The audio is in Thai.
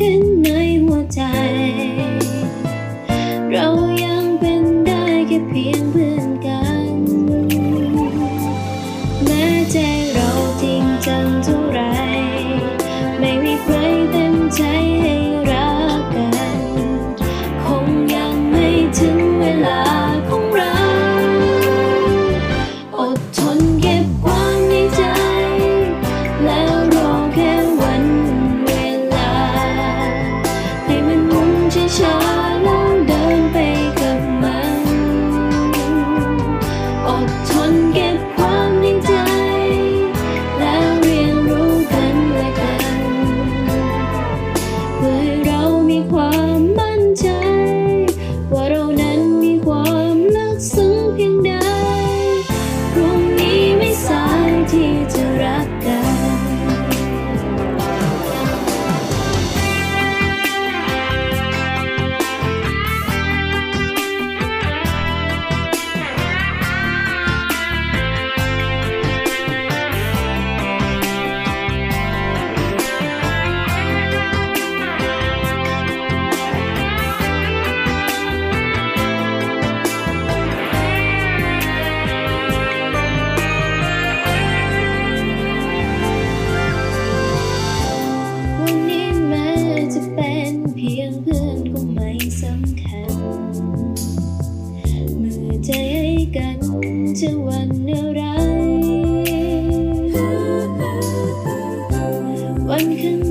กันในหัวใจ เรา กันจะวันอะไร วันข้าง